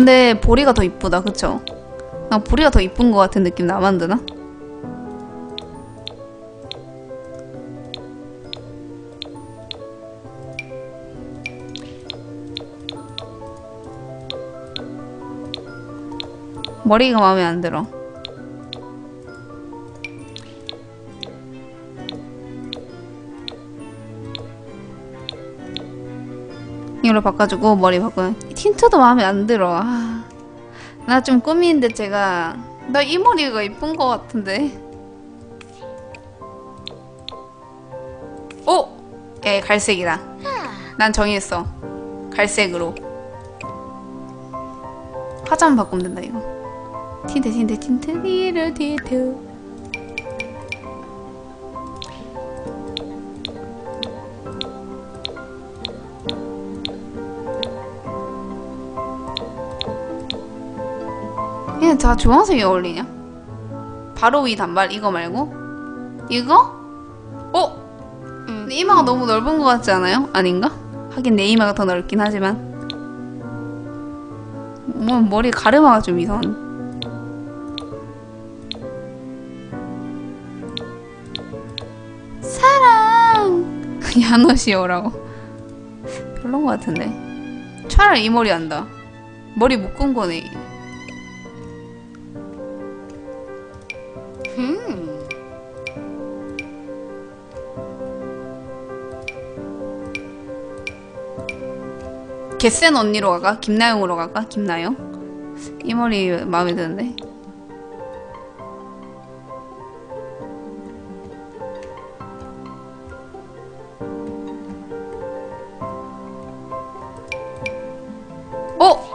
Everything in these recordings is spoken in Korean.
근데 보리가 더 이쁘다 그쵸? 아, 보리가 더 이쁜 것 같은 느낌 나만 드나? 머리가 마음에 안 들어. 이걸로 바꿔주고 머리 바꿔. 틴트도 마음에 안 들어. 아, 나 좀 꾸미는데 제가 나 이 머리가 이쁜 것 같은데. 오, 예 갈색이다. 난 정했어. 갈색으로. 화장 바꾸면 된다 이거. 틴트 틴트 틴트 리를 틴트. 얘는 다 주황색이 어울리냐? 바로 위 단발 이거 말고 이거? 어? 근데 이마가 너무 넓은 것 같지 않아요? 아닌가? 하긴 내 이마가 더 넓긴 하지만 뭐 머리 가르마가 좀 이상한 사랑 야너시오라고 별론 것 같은데 차라리 이 머리 한다 머리 묶은 거네 개센 언니로 갈까? 김나영으로 갈까? 김나영? 이 머리 마음에 드는데 어?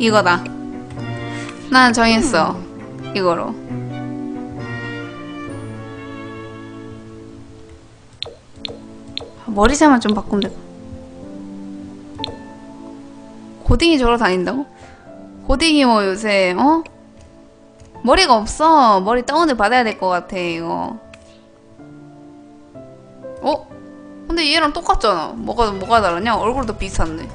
이거다 난 정했어. 이거로. 머리색만 좀 바꾸면 돼 고딩이 저러 다닌다고? 고딩이 뭐 요새 어? 머리가 없어. 머리 다운을 받아야 될 것 같아 이거. 어? 근데 얘랑 똑같잖아. 뭐가 뭐가 다르냐? 얼굴도 비슷한데.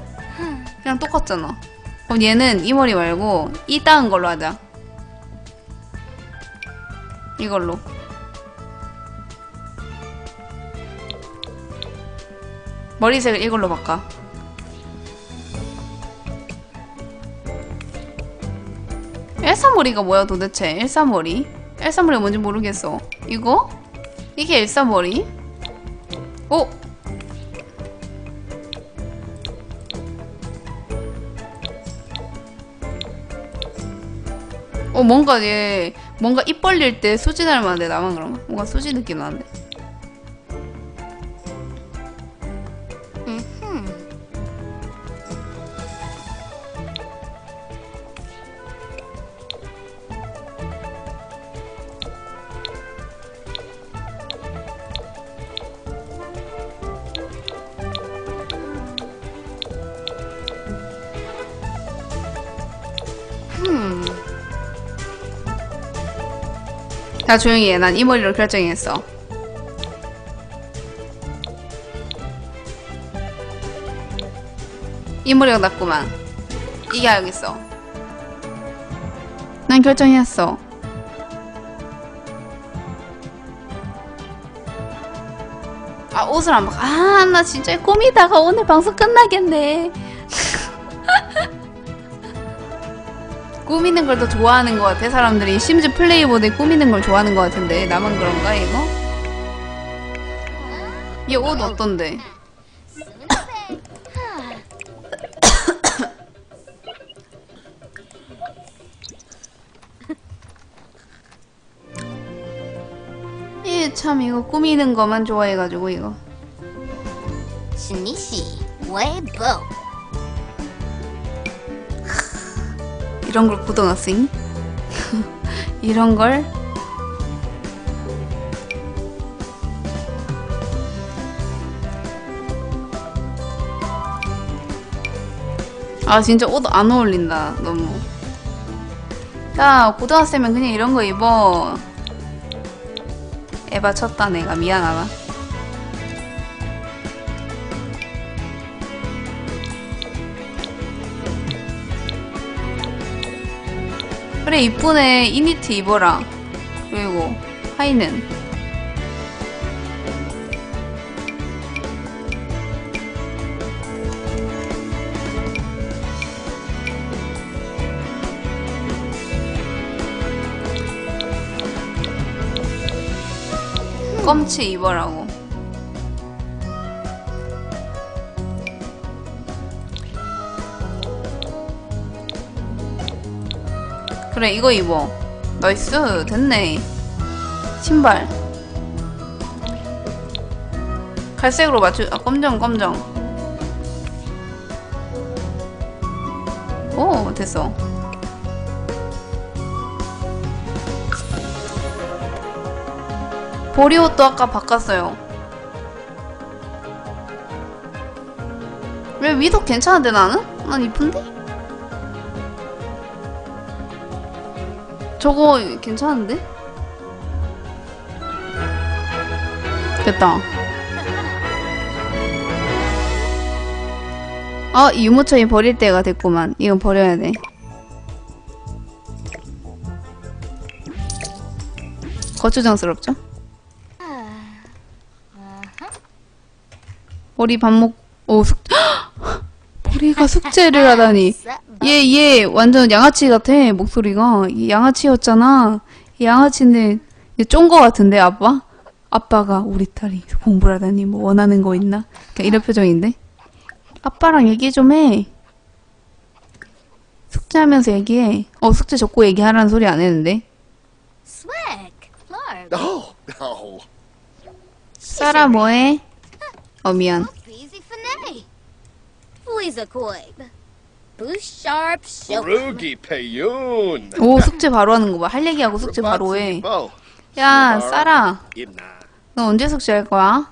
얘랑 똑같잖아 그럼 얘는 이 머리 말고 이 따은 걸로 하자. 이걸로. 머리색을 이걸로 바꿔. 엘사머리가 뭐야 도대체? 엘사머리? 엘사머리가 뭔지 모르겠어. 이거? 이게 엘사머리? 어? 어 뭔가 얘 뭔가 입 벌릴 때 수지 닮았는데 나만 그런가? 뭔가 수지 느낌 나는데 자 조용히 해. 난 이 머리로 결정했어. 이 머리가 낫구만. 이게 알겠어. 난 결정했어. 아 옷을 안 봐. 아나 진짜 꾸미다가 오늘 방송 끝나겠네. 꾸미는 걸 더 좋아하는 것 같아 사람들이 심즈 플레이보드 꾸미는 걸 좋아하는 것 같은데 나만 그런가 이거? 얘 옷 어떤데? 예, 얘참 이거 꾸미는 것만 좋아해가지고 이거 신이씨 웨보 이런 걸 굳어놨으니? 이런 걸? 아 진짜 옷 안 어울린다 너무 야 고등학생면 그냥 이런 거 입어 에바 쳤다 내가 미안하다 그래 이쁘네. 이 니트 입어라. 그리고 하이는. 껌치 입어라고 그래 이거 입어. 나이스 됐네. 신발. 갈색으로 맞추 아 검정 검정. 오 됐어. 보리 옷도 아까 바꿨어요. 왜 위도 괜찮은데 나는? 난 이쁜데? 저거 괜찮은데? 됐다. 아, 이 유모차이 버릴 때가 됐구만. 이건 버려야 돼. 거추장스럽죠? 머리 밥 먹, 오, 숙, 머리가 숙제를 하다니. 얘, 얘, 완전 양아치 같아, 목소리가. 얘 양아치였잖아. 얘 양아치인데, 얘 쫀 거 같은데, 아빠? 아빠가 우리 딸이 공부를 하다니, 뭐 원하는 거 있나? 그냥 이런 표정인데? 아빠랑 얘기 좀 해. 숙제하면서 얘기해. 어, 숙제 적고 얘기하라는 소리 안 했는데. 사라 뭐해? 어, 미안. 오, 숙제 바로 하는 거 봐. 할 얘기하고 숙제 바로 해. 야, 사라. Ibna. 너 언제 숙제할 거야?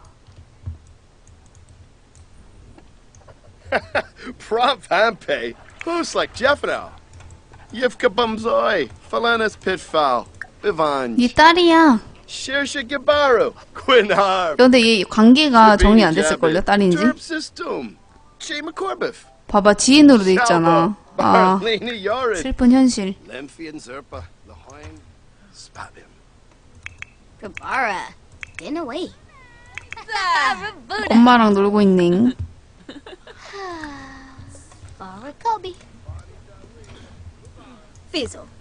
Prompt Hampe. Who's like Jeffno? Yivka Bumzoi. Falanas Pitfall. Ivan. 네 딸이야. Shirsha Gibaru. Quinar. 근데 얘 관계가 정리 안 됐을걸요? 딸인지? System. Jay McCorbiff. 봐봐, 지인으로 돼 있잖아. 아. 슬픈 현실. 엄마랑 놀고 있네.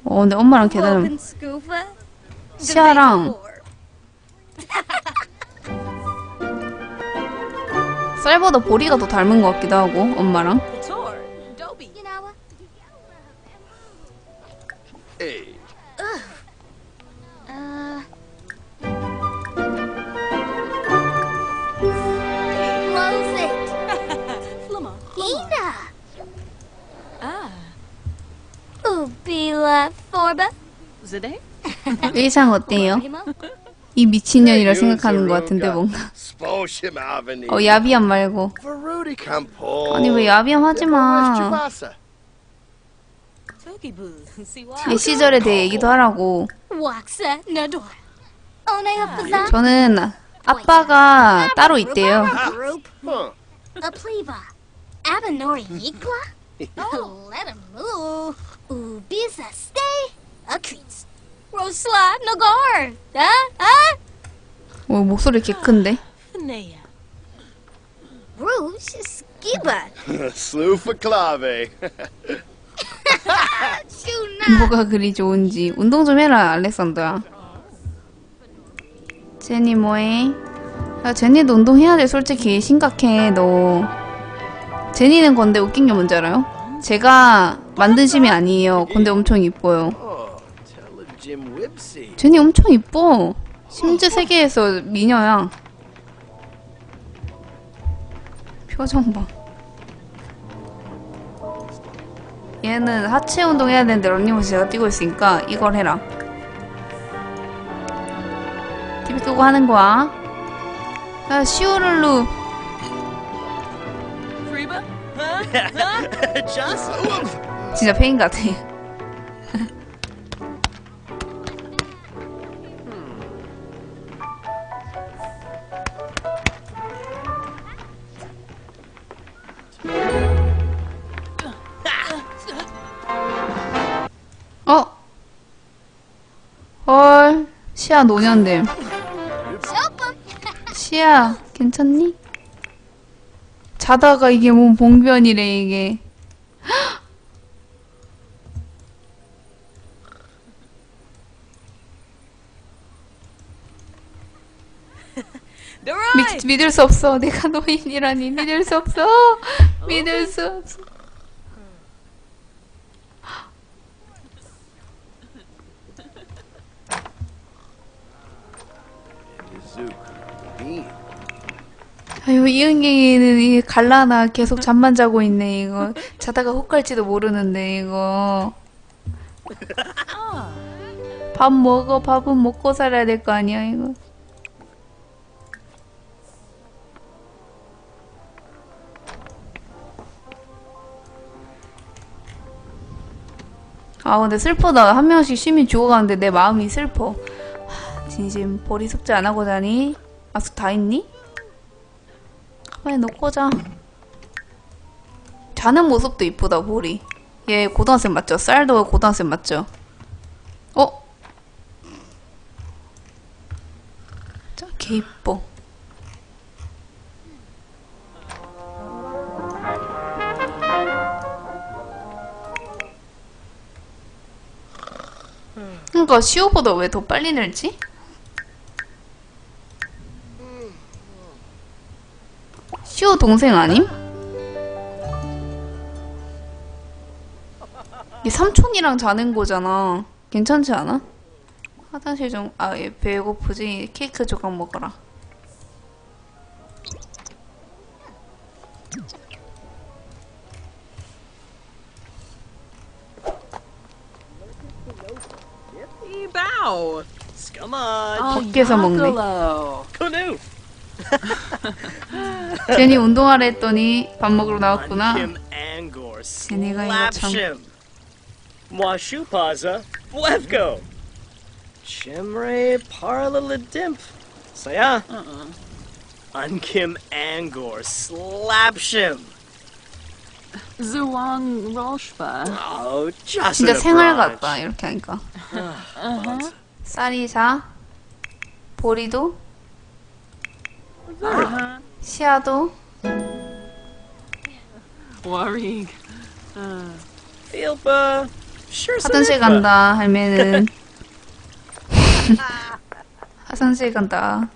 어, 근데 엄마랑 계단 Open Scoofa. 시아랑 쌀보다 보리가 더 닮은 것 같기도 하고, 엄마랑. Uh. Ah? 의상 어때요? 이 미친년이라 생각하는 것 같은데 뭔가. 어, 야비한 말고. 아니 왜 야비함 하지 마. Toki Boo. See why? 제 시절에 대해 얘기도 하라고. 저는 아빠가 따로 있대요. 어, 목소리 개 큰데? Finea. Bruce Skiba. Slew for Clave. 뭐가 그리 좋은지. 운동 좀 해라, 알렉산더야. 제니 뭐해? 야, 제니도 운동해야 돼, 솔직히. 심각해, 너. 제니는 건데 웃긴 게 뭔지 알아요? 제가 만든 심이 아니에요. 근데 엄청 이뻐요. oh. 제니 엄청 이뻐. 심즈 세계에서 미녀야. 표정 봐. 얘는 하체 운동 해야 되는데 런닝머신 제가 뛰고 있으니까 이걸 해라. TV 끄고 하는 거야. 야, 시오를루. Freeba? Huh? Just 진짜 페인 같아. 시야 노년됨. 시야 괜찮니? 자다가 이게 뭔 봉변이래 이게. 믿, 믿을 수 없어. 내가 노인이라니 믿을 수 없어. 믿을 수 없어. 아유 이은경이는 이 갈라나 계속 잠만 자고 있네 이거. 자다가 훅 갈지도 모르는데 이거. 밥 먹어. 밥은 먹고 살아야 될 거 아니야 이거. 아 근데 슬프다. 한 명씩 심히 죽어가는데 내 마음이 슬퍼. 하, 진심 보리 숙제 안 하고 자니? 아직 다 있니? 가만히 놓고 자. 자는 모습도 이쁘다 보리. 얘 고등학생 맞죠? 쌀도 고등학생 맞죠? 어? 자, 개 이뻐. 그니까 시오보다 왜 더 빨리 늘지? 시오 동생 아님? 얘 삼촌이랑 자는 거잖아. 괜찮지 않아? 화장실 좀, 아, 얘 배고프지? 케이크 조각 먹어라. On. 밖에서 먹네. 괜히 운동하라 했더니 밥 먹으러 나왔구나. 얘네가 이거 참-. Saya. Uh-uh. Unkim Angor, Slapshim. Zuwang Roshba. Oh, just 진짜 생활. 같다, 이렇게 하니까. Uh-huh. 쌀이사, 보리도, Uh-huh. 시아도. Uh, Filpa. Sure, 화장실. 간다, 할매는. 화장실 간다.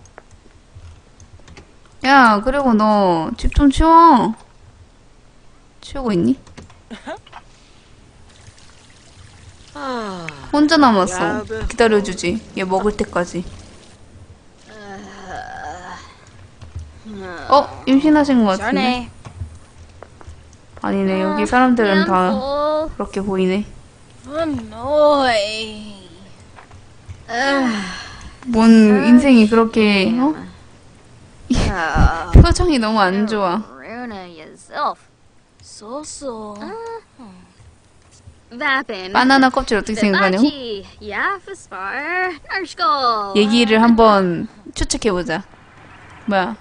야, 그리고 너 집 좀 치워. 치우고 있니? Ah, 혼자 남았어. 기다려주지. 얘 먹을 때까지. 어? 임신하신 것 같은데? 아니네. 여기 사람들은 다. 그렇게 보이네. Annoy. 뭔 인생이 그렇게 어? Oh, 표정이 너무 안 좋아. Vapin. 바나나 껍질 어떻게 생각하냐고? Narshkol. 얘기를 한번 추측해보자. 뭐야?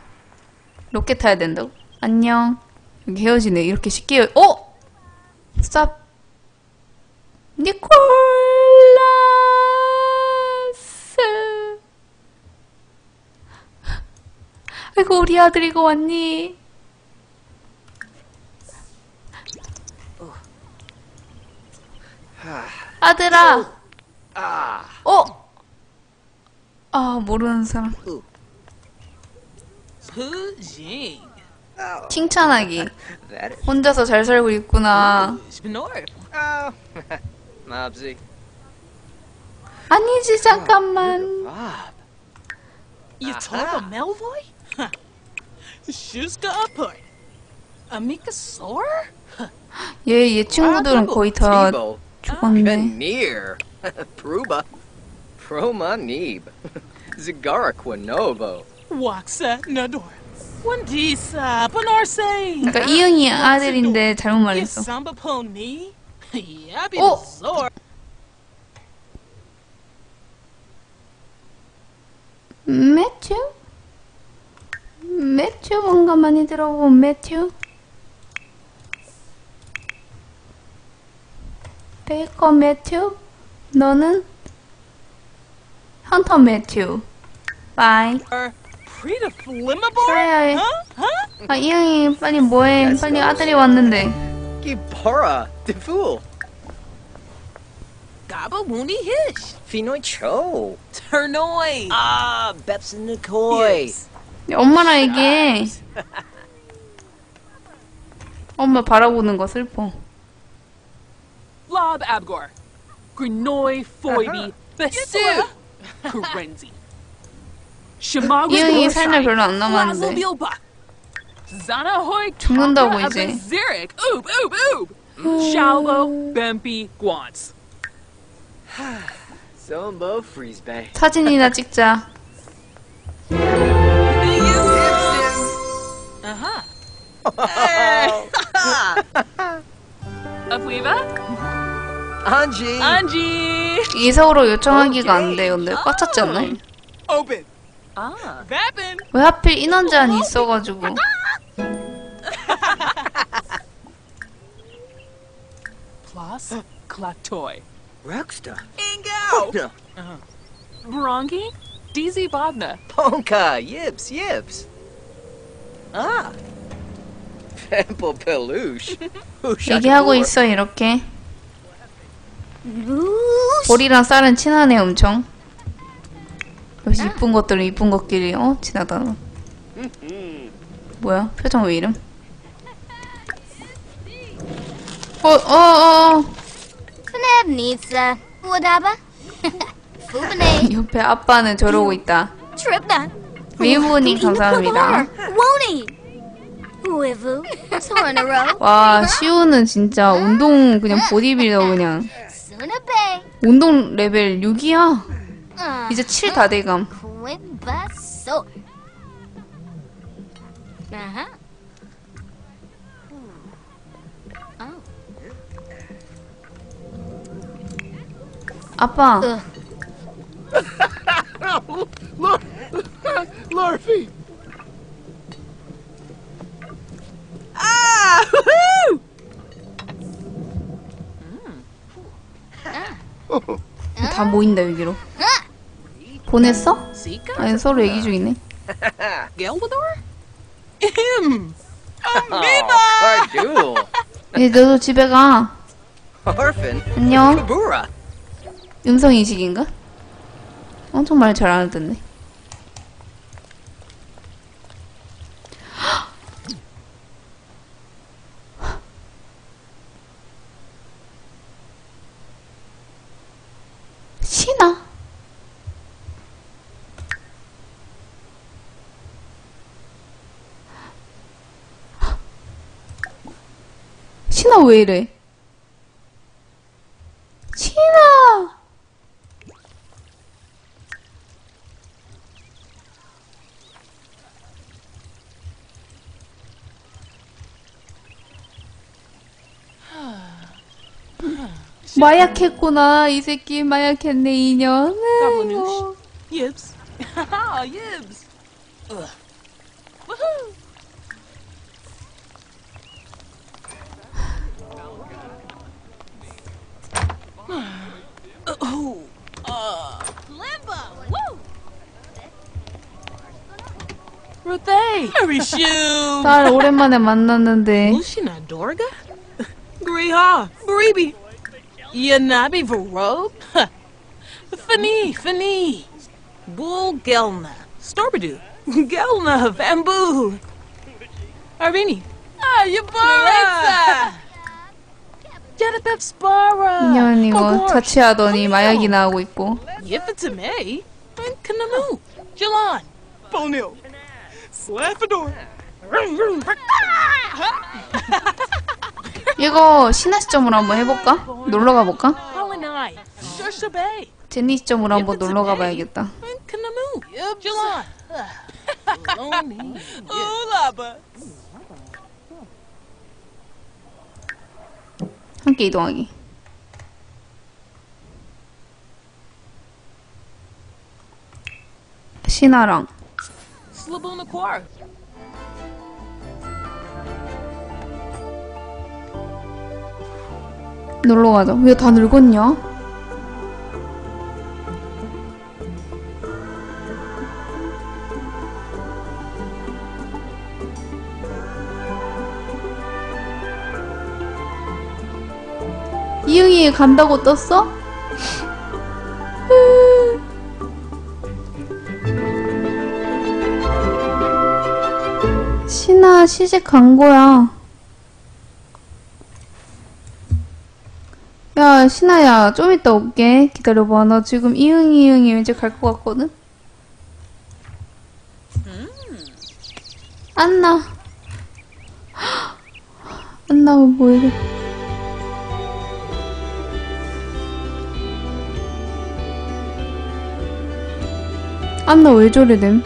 로켓 타야 된다고? 안녕. 여기 헤어지네. 이렇게 쉽게 헤어... 어? 스탑. 니콜라스. 아이고 우리 아들 이거 왔니? 아들아. 어? 아 모르는 사람. 칭찬하기. 혼자서 잘 살고 있구나. Oh. 아니지 잠깐만. You told a Melvoy? Shuska upward. Amika sore? 얘얘 친구들은 거의 다. 죽었네. Pruba. Proma Neeb. Zigara Quinovo. 그러니까 이응이 아들인데 잘못 말했어. Oh. sore. 매튜? 매튜 뭔가 많이 들어본 매튜? 베이커 매튜? 너는? 헌터 매튜. 바이. Preta Flimmaboy? 그래야 해. Huh? Huh? 아, 이 형이 빨리 뭐해. 빨리 아들이 왔는데. Gibara, de fool. Gaba Wooney Hish. Finoi Cho. Turnoy. Ah, Bepson Nikoi. Yes. 엄마랑 얘기해. 엄마 바라보는 거 슬퍼. Lob Abgor. Grinoy Foiby. Besu. Karenzi. 이 형이 살날 별로 안 남았는데. 죽는다고, 이제. 사진이나 찍자. Uh-huh. Anji. Anji! 이서로 요청하기가 안 돼. 근데 꽉 찼지 않나 Ah. Vapin! 왜 하필 인원 제한이 있어가지고. Plus, Klatoy. Rexta. Ingo! No. Brongi? DZ Bobna. Ponka. Yips. Yips. Ah. Pimple Peluche. 얘기하고 있어 이렇게. 볼이랑 쌀은 친하네 엄청. 역시 이쁜 것들은 이쁜 것끼리 어 친하다. 뭐야 표정 왜 이름? 어 어어 어, 어. Fnab needs uh Wadaba. Fubine. 옆에 아빠는 저러고 있다. That. 메이브님 감사합니다. 와 시우는 진짜 운동 그냥 보디빌더 그냥. 운동 레벨 6이야. Uh, 이제 7 다 돼감. Uh-huh. Oh. 아빠. Ah! Woohoo! 다 모인다 여기로. 보냈어? 아니 서로 얘기 중이네. Oh. 이제 너도 집에 가. Orphan. 안녕. Kabura. 음성 인식인가? 엄청 말잘안 듣네. 신아. 신아 왜 이래? 신아. 마약했구나 이 새끼 마약했네. Woohoo! Ruthay. Hurry shoe. 딸 오랜만에 만났는데 Lushina Dorga? Griha, Breeby. Yanabi Varob? Fani, Fani. Bull Gelna. Storbadu. Gelna Bamboo. Arvini. Ah, Yabara. Janabeb Spara. 인연 이거 자취하더니 마약이나 하고 있고 Yiffitame. And Kanamu. Jalan. Bonil. 이거 신화 시점으로 한번 해볼까? 놀러 가볼까? 제니 시점으로 한번 놀러 가봐야겠다. 함께 이동하기 신화랑 Laboon Accor. 놀러 가자. 왜 다 늙었냐? 이응이 간다고 떴어? 시집 간 거야. 야, 신아야, 좀 이따 올게. 기다려봐. 나 지금 이응이 이응이 왠지 갈 것 같거든? 안나. 안나가 뭐 이래. 안나 왜 저래 됨?